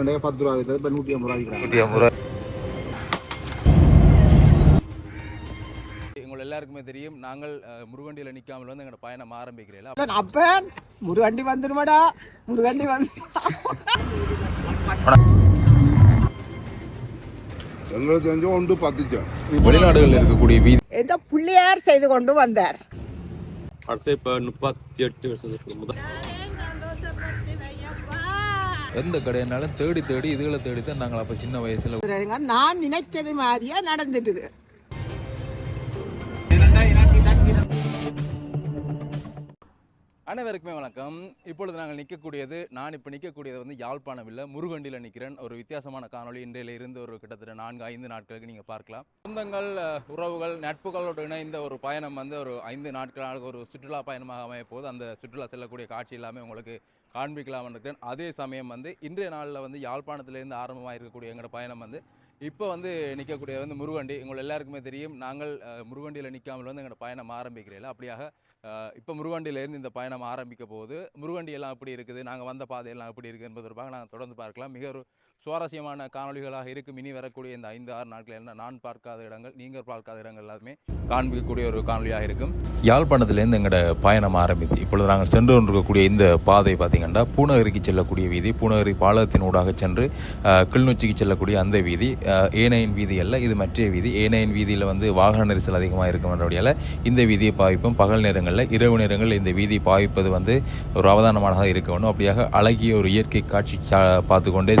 ரெண்டே பத்து ரூபா வித்தது இப்போ நூற்றி ஐம்பது ரூபாய்க்கு நூற்றி ஐம்பது ரூபா உங்கள் எல்லாருக்குமே தெரியும் நாங்கள் முருகண்டியில் நிற்காமல் வந்து எங்களோட பயணம் ஆரம்பிக்கிறீங்களா அப்பன் முருகண்டி வந்துடுமாடா முருகண்டி வந்து எங்களுக்கு தெரிஞ்ச ஒன்று பத்துச்சோம் வெளிநாடுகளில் இருக்கக்கூடிய வீதி எந்த பிள்ளையார் செய்து கொண்டு வந்தார் அடுத்து இப்போ முப்பத்தி எட்டு வருஷத்துக்கு முதல் எந்த கடையினாலும் தேடி தேடி இதுகளை தேடி தான் நாங்கள் அப்போ சின்ன வயசில்? நான் நினைச்சது மாதிரியே நடந்துட்டுது. அனைவருக்குமே வணக்கம். இப்பொழுது நாங்கள் நிற்கக்கூடியது நான் இப்போ நிற்கக்கூடியது வந்து யாழ்ப்பாணம் இல்லை முருகண்டியில் நிற்கிறேன். ஒரு வித்தியாசமான காணொளி. இன்றையில இருந்து ஒரு கிட்டத்தட்ட நான்கு ஐந்து நாட்களுக்கு நீங்கள் பார்க்கலாம். சொந்தங்கள் உறவுகள் நட்புகளோடு இணைந்த ஒரு பயணம் வந்து ஒரு ஐந்து நாட்களாக ஒரு சுற்றுலா பயணமாக அமைய போது அந்த சுற்றுலா செல்லக்கூடிய காட்சி எல்லாமே உங்களுக்கு காண்பிக்கலாம்னு இருக்கிறேன் அதே சமயம் வந்து இன்றைய நாளில் வந்து யாழ்ப்பாணத்திலேருந்து ஆரம்பமாக இருக்கக்கூடிய எங்களோட பயணம் வந்து இப்போ வந்து நிற்கக்கூடிய வந்து முருகண்டி உங்கள் எல்லாருக்குமே தெரியும். நாங்கள் முருகண்டியில் நிற்காமல் வந்து எங்களோட பயணம் ஆரம்பிக்கிறீல்ல அப்படியாக இப்போ முருகண்டியிலேருந்து இந்த பயணம் ஆரம்பிக்க போகுது. முருகண்டியெல்லாம் எப்படி இருக்குது? நாங்கள் வந்த பாதையெல்லாம் எப்படி இருக்குது என்பது தொடர்பாக நாங்கள் தொடர்ந்து பார்க்கலாம். மிக ஒரு சுவாரஸ்யமான காணொளிகளாக இருக்கும். இனி வரக்கூடிய இந்த ஐந்து ஆறு நாட்கள் என்ன? நான் பார்க்காத இடங்கள் நீங்கள் பார்க்காத இடங்கள் எல்லாமே காண்பிக்கக்கூடிய ஒரு காணொலியாக இருக்கும். யாழ்ப்பாணத்திலேருந்து எங்களோட பயணம் ஆரம்பித்து இப்பொழுது நாங்கள் சென்று கொண்டிருக்கக்கூடிய இந்த பாதை பார்த்திங்கன்னா பூநகரிக்கு செல்லக்கூடிய வீதி பூநகரி பாலத்தின் ஊடாக சென்று கிளிநொச்சிக்கு செல்லக்கூடிய அந்த வீதி ஏனையின் வீதி அல்ல இது மற்ற வீதி. ஏனையின் வீதியில் வந்து வாகன நெரிசல் அதிகமாக இருக்கும்ன்றபடியால் இந்த வீதியை பாவிப்போம். பகல் நேரங்களில் இரவு நேரங்களில் இந்த வீதி பாவிப்பது வந்து ஒரு அவதானமானதாக இருக்க வேண்டும். அப்படியாக அழகிய ஒரு இயற்கை காட்சி சா பார்த்து கொண்டே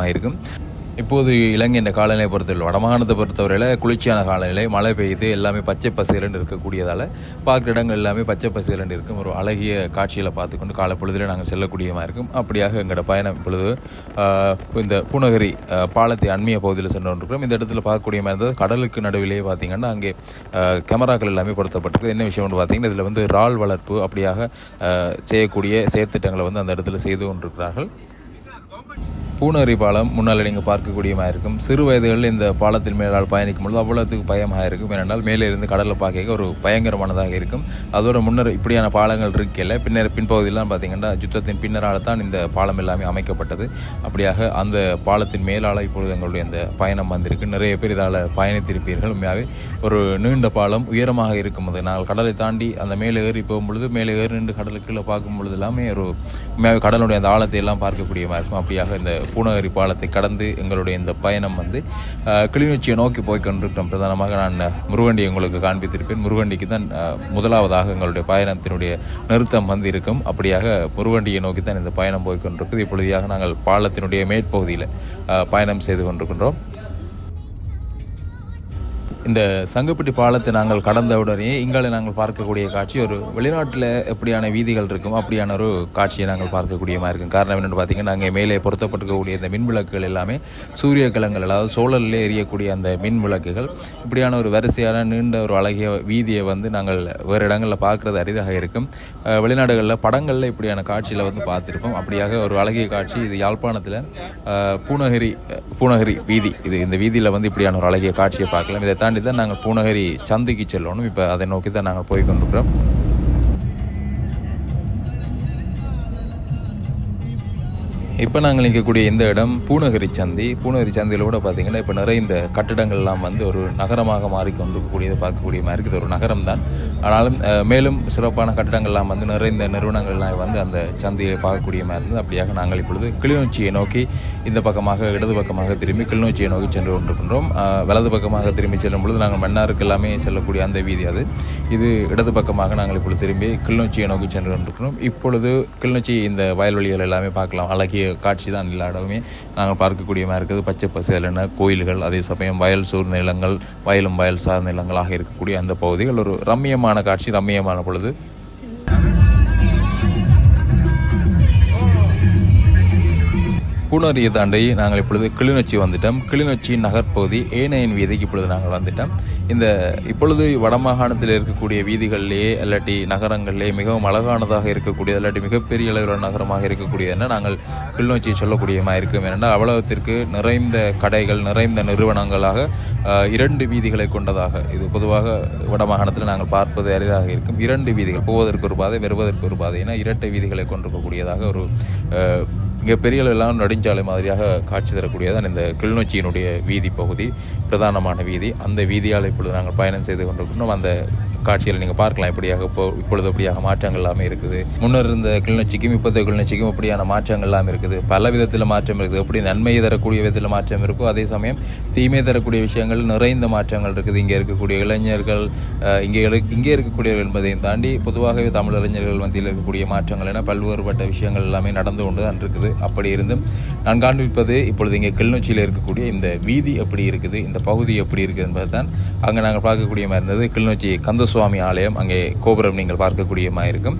செல்லக்கூடியமாக இருக்கும் இப்போது இலங்கை என்ற காலநிலை பொறுத்தவரை வடமாகாணத்தை பொறுத்தவரையில் குளிர்ச்சியான காலநிலை மழை பெய்யுது எல்லாமே பச்சை பசேலன்னு இருக்கக்கூடியதால் பார்க்குற இடங்கள் எல்லாமே பச்சை பசேலன்னு இருக்கும். ஒரு அழகிய காட்சியில் பார்த்துக்கொண்டு கால பொழுதில் நாங்கள் செல்லக்கூடியமாக இருக்கும். அப்படியாக எங்களோட பயணம் இப்பொழுது இந்த பூநகரி பாலத்தை அண்மைய பகுதியில் சென்று கொண்டிருக்கிறோம் இந்த இடத்துல பார்க்கக்கூடிய மாதிரி இருந்தது கடலுக்கு நடுவிலேயே பார்த்தீங்கன்னா அங்கே கேமராக்கள் எல்லாமே பொருத்தப்பட்டிருக்கு. என்ன விஷயம்னு பார்த்தீங்கன்னா இதில் வந்து இறால் வளர்ப்பு அப்படியாக செய்யக்கூடிய செயற்திட்டங்களை வந்து அந்த இடத்துல செய்து கொண்டிருக்கிறார்கள். பூனரி பாலம் முன்னால் நீங்கள் பார்க்கக்கூடியமாக இருக்கும். சிறு வயதுகளில் இந்த பாலத்தின் மேலால் பயணிக்கும் பொழுது அவ்வளோத்துக்கு பயமாக இருக்கும். ஏனென்றால் மேலே இருந்து கடலில் பார்க்க ஒரு பயங்கரமானதாக இருக்கும். அதோட முன்னர் இப்படியான பாலங்கள் இருக்கல பின்னர் பின்பகுதியெல்லாம் பார்த்தீங்கன்னா யுத்தத்தின் பின்னரால் தான் இந்த பாலம் எல்லாமே அமைக்கப்பட்டது. அப்படியாக அந்த பாலத்தின் மேலால் இப்பொழுது எங்களுடைய இந்த பயணம் வந்திருக்கு. நிறைய பேர் இதால் பயணித்திருப்பீர்கள். உண்மையாகவே ஒரு நீண்ட பாலம் உயரமாக இருக்கும். அது நாங்கள் கடலை தாண்டி அந்த மேலே ஏறி போகும் பொழுது மேலே ஏறி நின்று கடலுக்கு கீழே பார்க்கும் பொழுது எல்லாமே ஒரு உண்மையாகவே கடலுடைய அந்த ஆழத்தை எல்லாம் பார்க்கக்கூடியமாக இருக்கும். அப்படியாக இந்த பூநகரி பாலத்தை கடந்து எங்களுடைய இந்த பயணம் வந்து கிளிநொச்சியை நோக்கி போய் கொண்டிருக்கிறோம் பிரதானமாக நான் முருகண்டி உங்களுக்கு காண்பித்திருப்பேன். முருகண்டிக்கு தான் முதலாவதாக எங்களுடைய பயணத்தினுடைய நிறுத்தம் வந்து இருக்கும். அப்படியாக முருகண்டியை நோக்கி தான் இந்த பயணம் போய் கொண்டிருக்குது. இப்பொழுதையாக நாங்கள் பாலத்தினுடைய மேற்பகுதியில் பயணம் செய்து கொண்டிருக்கின்றோம். இந்த சங்கப்பட்டி பாலத்தை நாங்கள் கடந்த உடனே இங்காலே நாங்கள் பார்க்கக்கூடிய காட்சி ஒரு வெளிநாட்டில் எப்படியான வீதிகள் இருக்கும் அப்படியான ஒரு காட்சியை நாங்கள் பார்க்கக்கூடியமாக இருக்கும். காரணம் என்னென்னு பார்த்தீங்கன்னா அங்கே மேலே பொருத்தப்பட்டிருக்கக்கூடிய இந்த மின் விளக்குகள் எல்லாமே சூரிய கலங்கள் அதாவது சோழலில் எரியக்கூடிய அந்த மின் விளக்குகள் இப்படியான ஒரு வரிசையான நீண்ட ஒரு அழகிய வீதியை வந்து நாங்கள் வேறு இடங்களில் பார்க்குறது அரிதாக இருக்கும். வெளிநாடுகளில் படங்களில் இப்படியான காட்சியில் வந்து பார்த்துருப்போம். அப்படியாக ஒரு அழகிய காட்சி இது யாழ்ப்பாணத்தில் பூநகரி பூநகரி வீதி. இது இந்த வீதியில் வந்து இப்படியான ஒரு அழகிய காட்சியை பார்க்கலாம். இதை தாண்டி தான் நாங்கள் பூநகரி சந்தைக்கு செல்லணும். இப்போ அதை நோக்கி தான் நாங்கள் போய் கொண்டிருக்கிறோம். இப்போ நாங்கள் நிற்கக்கூடிய இந்த இடம் பூநகரி சந்தி. பூநகரி சந்தையில் கூட பார்த்தீங்கன்னா இப்போ நிறைய இந்த கட்டடங்கள்லாம் வந்து ஒரு நகரமாக மாறிக்கொண்டிருக்கக்கூடியது பார்க்கக்கூடிய மாதிரி இருக்குது. ஒரு நகரம் தான். ஆனாலும் மேலும் சிறப்பான கட்டடங்கள்லாம் வந்து நிறைய இந்த நிறுவனங்கள்லாம் வந்து அந்த சந்தையை பார்க்கக்கூடிய மாதிரி இருந்தது. அப்படியாக நாங்கள் இப்பொழுது கிளிநொச்சியை நோக்கி இந்த பக்கமாக இடது பக்கமாக திரும்பி கிளிநொச்சியை நோக்கி சென்று கொண்டிருக்கின்றோம். வலது பக்கமாக திரும்பி செல்லும் பொழுது நாங்கள் மன்னாருக்கு எல்லாமே செல்லக்கூடிய அந்த வீதி அது. இது இடது பக்கமாக நாங்கள் இப்பொழுது திரும்பி கிளிநொச்சியை நோக்கி சென்று கொண்டிருக்கிறோம் இப்பொழுது கிளிநொச்சி இந்த வயல்வெளிகள் எல்லாமே பார்க்கலாம். அழகிய காட்சி தான் எல்லா இடமுமே நாங்கள் பார்க்கக்கூடிய மாதிரி இருக்குது. பச்சை பசேலன கோயில்கள் அதே சமயம் வயல் சூர் நிலங்கள் வயலும் வயல் சார் நிலங்களாக இருக்கக்கூடிய அந்த பகுதிகள் ஒரு ரம்மியமான காட்சி ரம்மியமான பொழுது. பூனரியை தாண்டி நாங்கள் இப்பொழுது கிளிநொச்சி வந்துட்டோம். கிளிநொச்சி நகர்ப்பகுதி ஏனையின் வீதிக்கு இப்பொழுது நாங்கள் வந்துட்டோம். இந்த இப்பொழுது வடமாகாணத்தில் இருக்கக்கூடிய வீதிகளிலேயே இல்லாட்டி நகரங்களிலே மிகவும் அழகானதாக இருக்கக்கூடிய இல்லாட்டி மிகப்பெரிய அளவிலான நகரமாக இருக்கக்கூடியதுன்னா நாங்கள் கிளிநொச்சியை சொல்லக்கூடியமாக இருக்கும். ஏனென்றால் அவ்வளவத்திற்கு நிறைந்த கடைகள் நிறைந்த நிறுவனங்களாக இரண்டு வீதிகளை கொண்டதாக இது பொதுவாக வடமாகாணத்தில் நாங்கள் பார்ப்பது அரிதாக இருக்கும். இரண்டு வீதிகள் போவதற்கு ஒரு பாதை வருவதற்கு ஒரு பாதை என இரட்டை வீதிகளை கொண்டிருக்கக்கூடியதாக ஒரு இங்கே பெரிய அளவிலான நெடுஞ்சாலை மாதிரியாக காட்சி தரக்கூடியதான் இந்த கிளிநொச்சியினுடைய வீதி பகுதி பிரதானமான வீதி. அந்த வீதியால் இப்பொழுது நாங்கள் பயணம் செய்து கொண்டிருக்கிறோம் அந்த காட்சியில் நீங்கள் பார்க்கலாம். இப்படியாக இப்போ இப்பொழுது அப்படியாக மாற்றங்கள் எல்லாமே இருக்குது. முன்னர் இருந்த கிளிநொச்சிக்கும் இப்போதைய கிளிநொச்சிக்கும் இப்படியான மாற்றங்கள் எல்லாம் இருக்குது. பல விதத்தில் மாற்றம் இருக்குது. எப்படி நன்மையை தரக்கூடிய விதத்தில் மாற்றம் இருக்கோ அதே சமயம் தீமை தரக்கூடிய விஷயங்கள் நிறைந்த மாற்றங்கள் இருக்குது. இங்கே இருக்கக்கூடிய இளைஞர்கள் இங்கே இங்கே இருக்கக்கூடியவர்கள் என்பதையும் தாண்டி பொதுவாகவே தமிழ் இளைஞர்கள் மத்தியில் இருக்கக்கூடிய மாற்றங்கள் என பல்வேறுபட்ட விஷயங்கள் எல்லாமே நடந்து கொண்டு தான் இருக்குது. அப்படி இருந்தும் நான் காண்பிப்பது இப்பொழுது இங்கே கிளிநொச்சியில் இருக்கக்கூடிய இந்த வீதி எப்படி இருக்குது இந்த பகுதி எப்படி இருக்குது என்பது தான் அங்கே நாங்கள் பார்க்கக்கூடிய மாதிரி இருந்தது. கிளிநொச்சி கந்த சுவாமி ஆலயம் அங்கே கோபுரம் நீங்கள் பார்க்கக்கூடிய இருக்கும்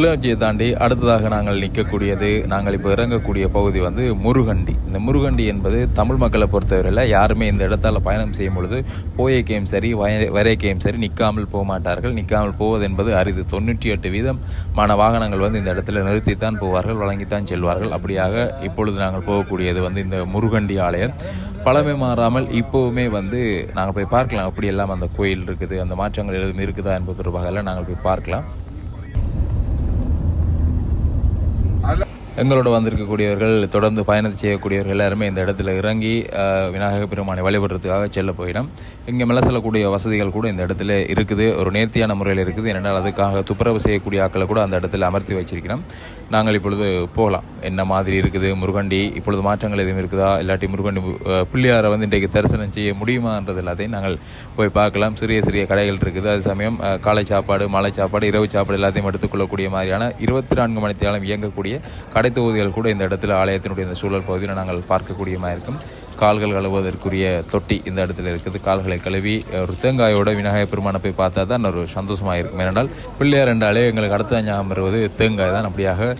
கிளிநொச்சியை தாண்டி அடுத்ததாக நாங்கள் நிற்கக்கூடியது நாங்கள் இப்போ இறங்கக்கூடிய பகுதி வந்து முருகண்டி இந்த முருகண்டி என்பது தமிழ் மக்களை பொறுத்தவரையில் யாருமே இந்த இடத்தால் பயணம் செய்யும் பொழுது போயக்கையும் சரி வய வரைக்கையும் சரி நிற்காமல் போக மாட்டார்கள் நிற்காமல் போவது என்பது அரிது தொண்ணூற்றி எட்டு வீதமான வாகனங்கள் வந்து இந்த இடத்துல நிறுத்தித்தான் போவார்கள் வழங்கித்தான் செல்வார்கள் அப்படியாக இப்பொழுது நாங்கள் போகக்கூடியது வந்து இந்த முருகண்டி ஆலயம் பழமை மாறாமல் இப்போவுமே வந்து நாங்கள் போய் பார்க்கலாம் அப்படியெல்லாம் அந்த கோயில் இருக்குது அந்த மாற்றங்கள் எதுவும் இருக்குதா என்பது தொடர்பாக எல்லாம் நாங்கள் போய் பார்க்கலாம் எங்களோட வந்திருக்கக்கூடியவர்கள் தொடர்ந்து பயணம் செய்யக்கூடியவர்கள் எல்லாருமே இந்த இடத்துல இறங்கி விநாயகர் விநாயக பெருமானை வழிபடுறதுக்காக செல்ல போயிடும். இங்கே மேலே செல்லக்கூடிய வசதிகள் கூட இந்த இடத்துல இருக்குது. ஒரு நேர்த்தியான முறையில் இருக்குது. ஏனென்றால் அதுக்காக துப்புரவு செய்யக்கூடிய ஆட்களை கூட அந்த இடத்துல அமர்த்தி வச்சிருக்கிறோம். நாங்கள் இப்பொழுது போகலாம். என்ன மாதிரி இருக்குது? முருகண்டி இப்பொழுது மாற்றங்கள் எதுவும் இருக்குதா? இல்லாட்டி முருகண்டி பிள்ளையாரை வந்து இன்றைக்கு தரிசனம் செய்ய முடியுமான்றது எல்லாத்தையும் நாங்கள் போய் பார்க்கலாம். சிறிய சிறிய கடைகள் இருக்குது. அது சமயம் காலை சாப்பாடு மாலை சாப்பாடு இரவு சாப்பாடு எல்லாத்தையும் எடுத்துக்கொள்ளக்கூடிய மாதிரியான இருபத்தி நான்கு மணி இயங்கக்கூடிய கடை தொகுதிகள் கூட இந்த இடத்துல ஆலயத்தினுடைய இந்த சூழல் பகுதியில் நாங்கள் பார்க்கக்கூடியமாக இருக்கும். கால்கள் கழுவுவதற்குரிய தொட்டி இந்த இடத்துல இருக்குது. கால்களை கழுவி ஒரு தேங்காயோட விநாயகர் பெருமானை போய் பார்த்தா தான் ஒரு சந்தோஷமாக இருக்கும். ஏனென்றால் பிள்ளையார் என்றாலே எங்களுக்கு அடுத்த ஞாபகம் வருவது தேங்காய் தான் அப்படியாக.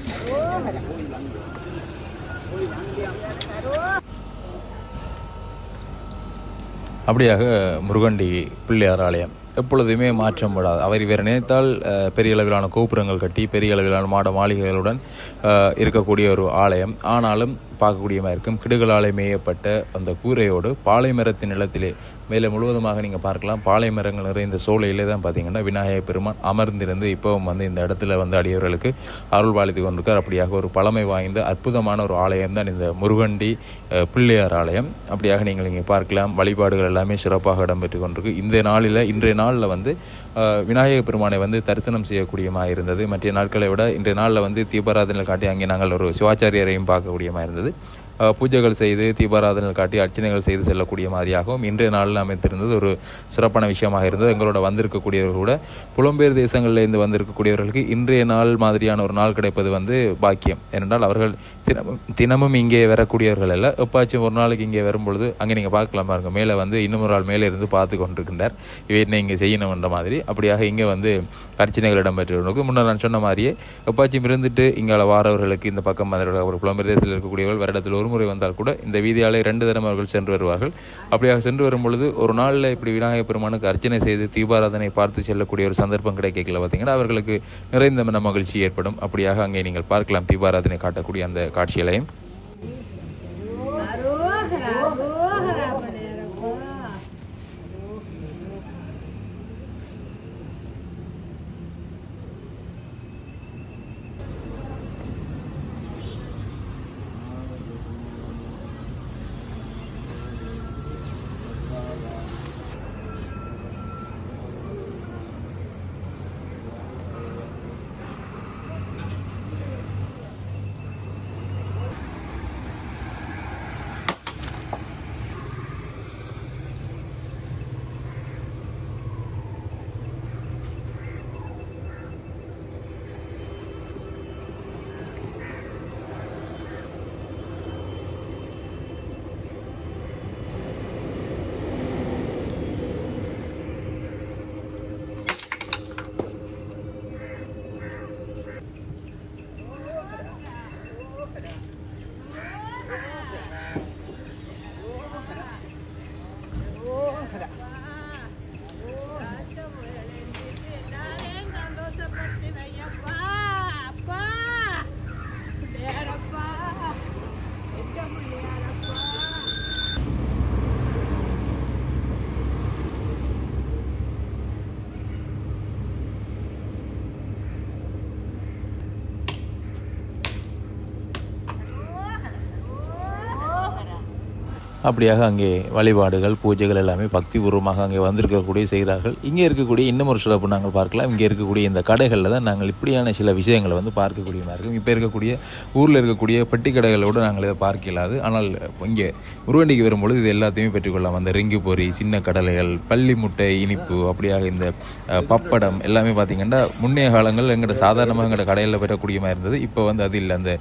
அப்படியாக முருகண்டி பிள்ளையார் ஆலயம். எப்பொழுதுமே மாற்றம் படாது அவர் இவர் நினைத்தால் பெரிய அளவிலான கோபுரங்கள் கட்டி பெரிய அளவிலான மாட மாளிகைகளுடன் இருக்கக்கூடிய ஒரு ஆலயம். ஆனாலும் பார்க்கக்கூடிய மாதிரி இருக்கும். கிடுகளாலே மேயப்பட்ட அந்த கூரையோடு பாலை மரத்தின் நிலத்திலே மேலே முழுவதுமாக நீங்கள் பார்க்கலாம். பாலை மரங்கள் நிறைந்த சோலையிலே தான் பார்த்தீங்கன்னா விநாயகர் பெருமான் அமர்ந்திருந்து இப்போவும் வந்து இந்த இடத்துல வந்து அடியவர்களுக்கு அருள் பாலித்து கொண்டிருக்கார். அப்படியாக ஒரு பழமை வாய்ந்த அற்புதமான ஒரு ஆலயம் தான் இந்த முருகண்டி பிள்ளையார் ஆலயம். அப்படியாக நீங்கள் இங்கே பார்க்கலாம். வழிபாடுகள் எல்லாமே சிறப்பாக இடம்பெற்று கொண்டிருக்கு. இந்த நாளில் இன்றைய நாளில் வந்து விநாயகர் பெருமானை வந்து தரிசனம் செய்யக்கூடியமாக இருந்தது. மற்ற நாட்களை விட இன்றைய நாளில் வந்து தீபாராதனை காட்டி அங்கே நாங்கள் ஒரு சிவாச்சாரியரையும் பார்க்கக்கூடியமாக இருந்தது. হবে பூஜைகள் செய்து தீபாராதனை காட்டி அர்ச்சனைகள் செய்து செல்லக்கூடிய மாதிரியாகவும் இன்றைய நாளில் அமைத்திருந்தது ஒரு சிறப்பான விஷயமாக இருந்தது. எங்களோட வந்திருக்கக்கூடியவர்கள் கூட புலம்பெயர் தேசங்களிலிருந்து வந்திருக்கக்கூடியவர்களுக்கு இன்றைய நாள் மாதிரியான ஒரு நாள் கிடைப்பது வந்து பாக்கியம். ஏனென்றால் அவர்கள் தினமும் தினமும் இங்கே வரக்கூடியவர்கள் அல்ல. எப்பாச்சும் ஒரு நாளைக்கு இங்கே வரும்பொழுது அங்கே நீங்கள் பார்க்கலாம் பாருங்கள் மேலே வந்து இன்னும் ஒரு ஆள் மேலே இருந்து பார்த்து கொண்டிருக்கின்றார். இவை என்ன இங்கே செய்யணுன்ற மாதிரி. அப்படியாக இங்கே வந்து அர்ச்சனைகள் இடம்பெற்றவர்களுக்கு முன்னர் நான் சொன்ன மாதிரியே எப்பாச்சும் இருந்துட்டு இங்கே வாரவர்களுக்கு இந்த பக்கம் வந்தவர்கள் ஒரு புலம்பெயர் தேசத்தில் இருக்கக்கூடியவர்கள் வருடத்தில் ஒரு முறை வந்தால் கூட இந்த வீதியாலே ரெண்டு தினம் அவர்கள் சென்று வருவார்கள். அப்படியாக சென்று வரும் பொழுது ஒரு நாளில் இப்படி விநாயகர் பெருமானுக்கு அர்ச்சனை செய்து தீபாராதனை பார்த்து செல்லக்கூடிய ஒரு சந்தர்ப்பம் கிடைக்கல பார்த்தீங்கன்னா அவர்களுக்கு நிறைந்த மன மகிழ்ச்சி ஏற்படும். அப்படியாக அங்கே நீங்கள் பார்க்கலாம் தீபாராதனை காட்டக்கூடிய அந்த காட்சிகளையும். அப்படியாக அங்கே வழிபாடுகள் பூஜைகள் எல்லாமே பக்திபூர்வமாக அங்கே வந்திருக்கக்கூடிய செய்கிறார்கள். இங்கே இருக்கக்கூடிய இன்னும் ஒரு சிறப்பு நாங்கள் பார்க்கலாம். இங்கே இருக்கக்கூடிய இந்த கடைகளில் தான் நாங்கள் இப்படியான சில விஷயங்களை வந்து பார்க்கக்கூடியதாக இருக்கும். இப்போ இருக்கக்கூடிய ஊரில் இருக்கக்கூடிய பெட்டி கடைகளோடு நாங்கள் இதை பார்க்க இயலாது. ஆனால் இங்கே முருகண்டிக்கு வரும்பொழுது இது எல்லாத்தையுமே பெற்றுக்கொள்ளலாம். அந்த ரிங்கு பொரி சின்ன கடலைகள் பள்ளி முட்டை இனிப்பு அப்படியாக இந்த பப்படம் எல்லாமே பார்த்திங்கன்னா முன்னைய காலங்கள் எங்கள்கிட்ட சாதாரணமாக எங்கள்கிட்ட கடையில் பெறக்கூடிய மாதிரி இருந்தது. இப்போ வந்து அது இல்லை. அந்த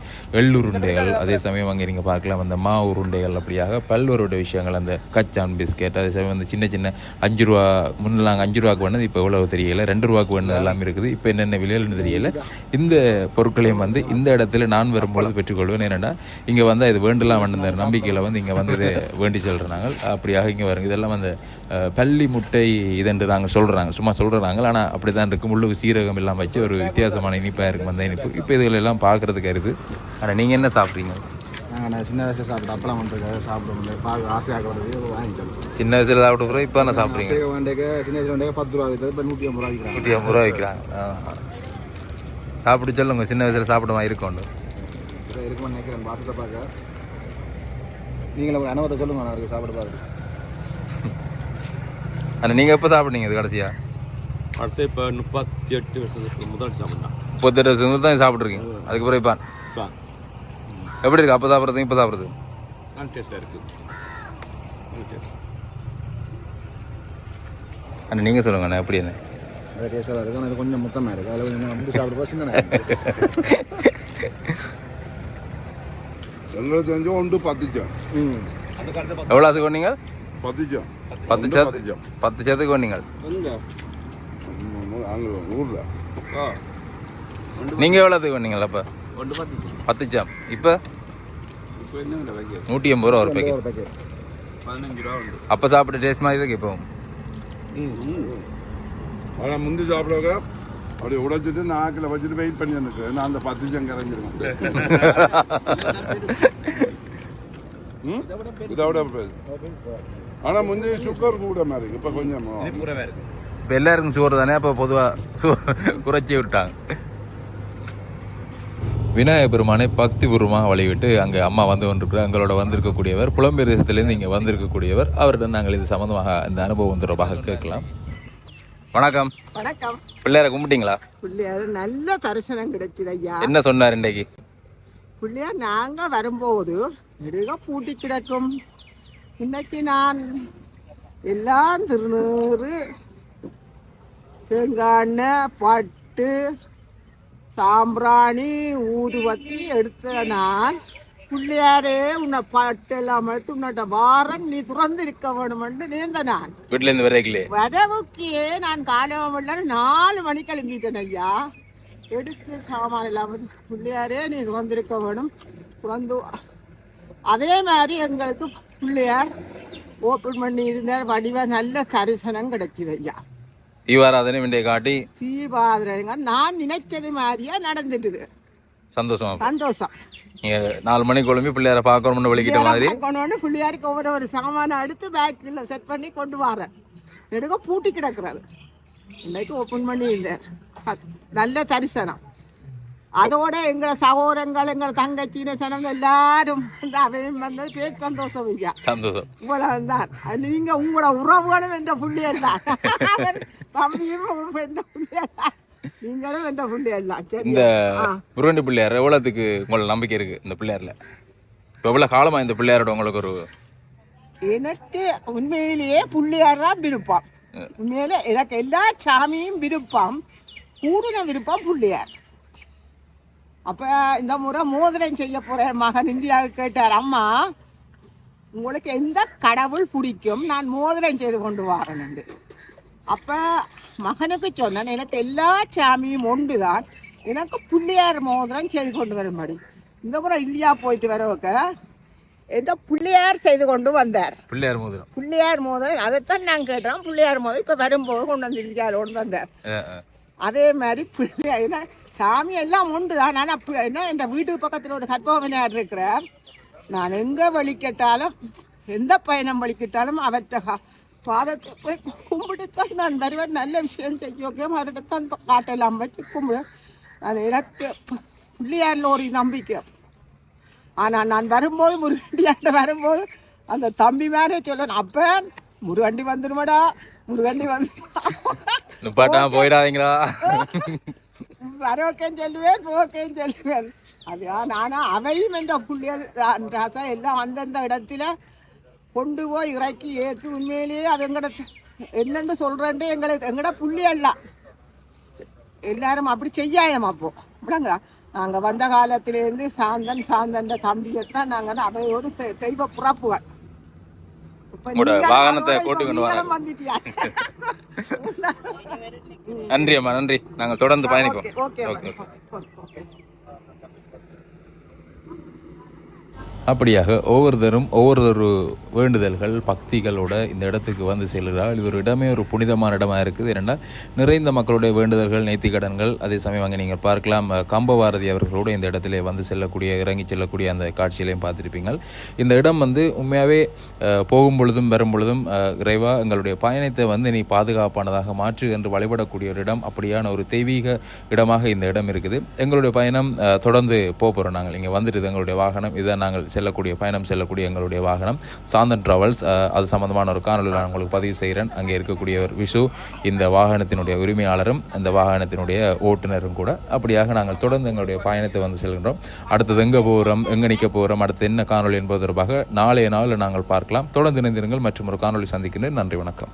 எள்ளுருண்டைகள் அதே சமயம் அங்கே நீங்கள் பார்க்கலாம். அந்த மா உருண்டைகள் அப்படியாக பல் சில்வரோட விஷயங்கள் அந்த கச்சான் பிஸ்கெட் அதே சமயம் வந்து சின்ன சின்ன அஞ்சு ரூபா முன்ன நாங்கள் அஞ்சு ரூபாக்கு வேணது இப்போ எவ்வளவு தெரியல ரெண்டு ரூபாக்கு வேணது எல்லாம் இருக்குது. இப்போ என்னென்ன விலைகள்னு தெரியல. இந்த பொருட்களையும் வந்து இந்த இடத்துல நான் வரும்பொழுது பெற்றுக்கொள்வேன். ஏன்னா இங்கே வந்தால் இது வேண்டலாம் வேண்ட நம்பிக்கையில் வந்து இங்கே வந்து வேண்டி சொல்கிறாங்க அப்படியாக இங்கே வருங்க. இதெல்லாம் வந்து பள்ளி முட்டை இதென்று நாங்கள் சொல்கிறாங்க சும்மா சொல்கிறாங்க ஆனால் அப்படி தான் இருக்கும் உள்ளுக்கு சீரகம் எல்லாம் வச்சு ஒரு வித்தியாசமான இனிப்பாக இருக்கும் அந்த இனிப்பு. இப்போ இதுகளெல்லாம் பார்க்குறதுக்கு இருக்குது ஆனால் நீங்கள் என்ன சாப்பிட்றீங்க? நாங்கள் நான் சின்ன வயசில் சாப்பிட்டோம் அப்பெல்லாம் பண்ணுறது சாப்பிட முடியல. பார்க்க ஆசையாக வருது வாங்கிட்டோம் சின்ன வயசில் சாப்பிட்ட பிறகு இப்போ என்ன சாப்பிட்றீங்க? வேண்டிய சின்ன வயசில் வேண்டிய பத்து ரூபா விற்றது இப்போ நூற்றி ஐம்பது ரூபா விற்கிறாங்க நூற்றி ஐம்பது ரூபா வைக்கிறாங்க. சாப்பிட்டு சொல்லுங்க சின்ன வயசில் சாப்பிடுமா இருக்கும் இப்போ இருக்குமா நினைக்கிறேன் வாசத்தை பார்க்க. நீங்களும் ஒரு அனுபவத்தை சொல்லுங்க நான் அவருக்கு சாப்பிட பாருங்க ஆனால் நீங்கள் எப்போ சாப்பிட்டீங்க இது கடைசியா? அடுத்து இப்போ முப்பத்தி எட்டு வருஷத்துக்கு முதல் சாப்பிட்டான். முப்பத்தெட்டு வருஷம் தான் சாப்பிட்ருக்கீங்க அதுக்கு பிறகு இப்போ எப்படி இருக்கு? அப்போ சாப்பிட்றது இப்போ சாப்பிட்றது நல்ல டேஸ்ட்டாக இருக்குது அண்ணா நீங்கள் சொல்லுங்க அண்ணா எப்படி என்ன அது டேஸ்ட்டாக இருக்குது ஆனால் கொஞ்சம் முத்தமாக இருக்குது அதில் கொஞ்சம் முடி சாப்பிட சின்ன எங்களுக்கு தெரிஞ்சு ஒன்று பத்துச்சம் ம். எவ்வளோ ஆசை கொண்டீங்க பத்துச்சம் பத்து சேத்து பத்து சேத்துக்கு கொண்டீங்க நீங்கள் எவ்வளோத்துக்கு கொண்டீங்களா அப்போ? பத்து சாம் இப்போ? நூற்றி எண்பது ரூபா ஒரு பேக்கெட் அப்போ சாப்பிட்ட டேஸ்ட் மாதிரி இருக்கு இப்போ ஆனால் முந்தி சாப்பிடுவாங்க அப்படி உடைச்சிட்டு நாக்கில் வச்சுட்டு வெயிட் பண்ணி எனக்கு நான் அந்த பத்துச்சம் கரைஞ்சிருக்கேன் ம்? இதை விட ஆனால் முந்தி சுகர் கூட மாதிரி இப்போ கொஞ்சம் இப்போ எல்லாருக்கும் சோறு தானே? அப்போ பொதுவாக குறைச்சி விட்டாங்க. விநாயகர் பெருமானை பக்தி பூர்வமாக வழிவிட்டு அங்கே அம்மா வந்து கொண்டிருக்கிறார். எங்களோட வந்திருக்கக்கூடியவர் புலம்பெயர் தேசத்திலேருந்து இங்கே வந்திருக்கக்கூடியவர். அவரிடம் நாங்கள் இது சம்மந்தமாக இந்த அனுபவம் தொடர்பாக கேட்கலாம். வணக்கம். வணக்கம். பிள்ளையாரை கும்பிட்டீங்களா? பிள்ளையார் நல்ல தரிசனம் கிடைக்குது ஐயா. என்ன சொன்னார் இன்றைக்கு? பிள்ளையார் நாங்க வரும்போது நெடுக பூட்டி கிடக்கும். இன்னைக்கு நான் எல்லாம் திருநூறு தேங்காய் பட்டு சாம்பிராணி ஊதுவத்தி எடுத்த நான் பிள்ளையாரே உன்னை பட்டெல்லாம் எடுத்து உன்னோட வாரம் நீ திறந்திருக்க வேணுமென்று நேர்ந்த நான் வீட்டிலேருந்து வரைக்கலே. வரவுக்கே நான் காலமில்ல நாலு மணி கிளம்பிட்டேன் ஐயா. எடுத்து சாமான் வந்து, பிள்ளையாரே நீ வந்திருக்க வேணும். வந்து அதே மாதிரி எங்களுக்கு பிள்ளையார் ஓப்பன் பண்ணி இருந்தார் வடிவ நல்ல தரிசனம் கிடைக்குது ஐயா. தீபாராதனை இன்றைய காட்டி தீபாதிரங்க நான் நினைச்சது மாதிரியே நடந்துட்டுது சந்தோஷமா சந்தோஷம் நீங்கள் நாலு மணிக்கு குழம்பி பிள்ளையாரை பார்க்கணும்னு வெளிக்கிட்ட மாதிரி கொண்டு பிள்ளையாருக்கு ஒவ்வொரு ஒரு சாமானை எடுத்து பேக்கில் செட் பண்ணி கொண்டு வரேன் நெடுக பூட்டி கிடக்குறாரு இன்னைக்கு ஓப்பன் பண்ணி இருந்தேன் நல்ல தரிசனம் அதோட எங்களை சகோதரங்கள் எங்கள் தங்கச்சின சனங்க எல்லாரும் வந்து அவையும் வந்து பேர் சந்தோஷம் ஐயா சந்தோஷம் இவ்வளவுதான் நீங்க உங்களோட உறவுகளும் என்ற புள்ளியல் தான் தம்பியும் என்ற புள்ளியல் தான் நீங்களும் என்ற புள்ளியல் தான் சரி இந்த முருகண்டி பிள்ளையார் எவ்வளோத்துக்கு உங்களுக்கு நம்பிக்கை இருக்கு இந்த பிள்ளையார்ல எவ்வளோ காலமா இந்த பிள்ளையாரோட உங்களுக்கு ஒரு எனக்கு உண்மையிலேயே பிள்ளையார் தான் விருப்பம் உண்மையிலே எனக்கு எல்லா சாமியும் விருப்பம் கூடுன விருப்பம் பிள்ளையார் அப்போ இந்த முறை மோதிரம் செய்ய போகிற மகன். இந்தியாவுக்கு கேட்டார் அம்மா உங்களுக்கு எந்த கடவுள் பிடிக்கும்? நான் மோதிரம் செய்து கொண்டு வரேன்னு அப்போ மகனுக்கு சொன்னேன் எனக்கு எல்லா சாமியும் ஒன்று தான் எனக்கு பிள்ளையார் மோதிரம் செய்து கொண்டு வரும்படி. இந்த முறை இந்தியா போயிட்டு வரவுக்க என்ற பிள்ளையார் செய்து கொண்டு வந்தார். பிள்ளையார் மோதிரம். பிள்ளையார் மோதிரம் அதைத்தான் நான் கேட்டோம். பிள்ளையார் மோதிரம் இப்போ வரும்போது கொண்டு வந்து இந்தியாவில் கொண்டு வந்தார். அதே மாதிரி பிள்ளையார் சாமி எல்லாம் உண்டு. தான் ஆனால் பி- என்ன என் வீட்டுக்கு பக்கத்தில் ஒரு கற்பகவனையார் இருக்கிறார். நான் எங்கே வழிக்கட்டாலும் எந்த பயணம் வழிக்கிட்டாலும் அவர்கிட்ட கா- பாதத்தை போய் கும்பிட்டுத்தான் நான் வருவேன். நல்ல விஷயம் செய்யோக்கியம் அவர்கிட்டத்தான் காட்டெல்லாம் வச்சு கும்பிடு நான் எனக்கு பிள்ளையாரில் ஒரு நம்பிக்கை. ஆனால் நான் வரும்போது முருகண்டியாண்ட வரும்போது அந்த தம்பி மேலே சொல்லணும் அப்பன் முருகண்டி வந்துடுமாடா முருகண்டி வந்து போயிடாதீங்களா வரோக்கேன்னு சொல்லுவேன் போக்கேன்னு சொல்லுவேன் அதுதான் நானா அவையும் என்ற புள்ளியல் ராசா எல்லாம் அந்தந்த இடத்துல கொண்டு போய் இறக்கி ஏற்றி உண்மையிலேயே அது எங்கட என்னென்னு சொல்கிறேன்ட்டு எங்களை எங்கட புள்ளியெல்லாம் எல்லாரும் அப்படி செய்யாயம் அப்போ அப்படிங்க நாங்கள் வந்த காலத்திலேருந்து சாந்தன் சாந்தன் தம்பியைத்தான் நாங்கள் அவையோடு தெய்வ புறப்புவேன் உங்களோட வாகனத்தை கூட்டி கொண்டு வந்துட்டியா? நன்றி அம்மா நன்றி. நாங்கள் தொடர்ந்து பயணிப்போம். ஓகே ஓகே ஓகே ஓகே அப்படியாக ஒவ்வொருத்தரும் ஒவ்வொரு வேண்டுதல்கள் பக்திகளோட இந்த இடத்துக்கு வந்து செல்கிறார். இவர் இடமே ஒரு புனிதமான இடமாக இருக்குது. ஏனென்னா நிறைந்த மக்களுடைய வேண்டுதல்கள் நேர்த்திக்கடன்கள் அதே சமயம் அங்கே நீங்கள் பார்க்கலாம் கம்பபாரதி அவர்களோடு இந்த இடத்துல வந்து செல்லக்கூடிய இறங்கி செல்லக்கூடிய அந்த காட்சிகளையும் பார்த்துருப்பீங்க இந்த இடம் வந்து உண்மையாகவே போகும் பொழுதும் வரும் பொழுதும் இறைவா எங்களுடைய பயணத்தை வந்து நீ பாதுகாப்பானதாக மாற்று என்று வழிபடக்கூடிய ஒரு இடம் அப்படியான ஒரு தெய்வீக இடமாக இந்த இடம் இருக்குது. எங்களுடைய பயணம் தொடர்ந்து போக போகிறோம் நாங்கள். இங்கே வந்துட்டு எங்களுடைய வாகனம். இதை நாங்கள் செல்லக்கூடிய பயணம் செல்லக்கூடிய எங்களுடைய வாகனம். சாந்தன் டிராவல்ஸ் அது சம்பந்தமான ஒரு காணொலி நான் உங்களுக்கு பதிவு செய்கிறேன் அங்கே இருக்கக்கூடியவர் விஷு இந்த வாகனத்தினுடைய உரிமையாளரும் இந்த வாகனத்தினுடைய ஓட்டுநரும் கூட. அப்படியாக நாங்கள் தொடர்ந்து எங்களுடைய பயணத்தை வந்து செல்கின்றோம். அடுத்தது எங்கே போகிறோம் எங்கே நிற்க போகிறோம் அடுத்து என்ன காணொலி என்பது தொடர்பாக நாளைய நாளில் நாங்கள் பார்க்கலாம். தொடர்ந்து இணைந்திருங்கள் மற்றும் ஒரு காணொலி சந்திக்கின்றேன். நன்றி வணக்கம்.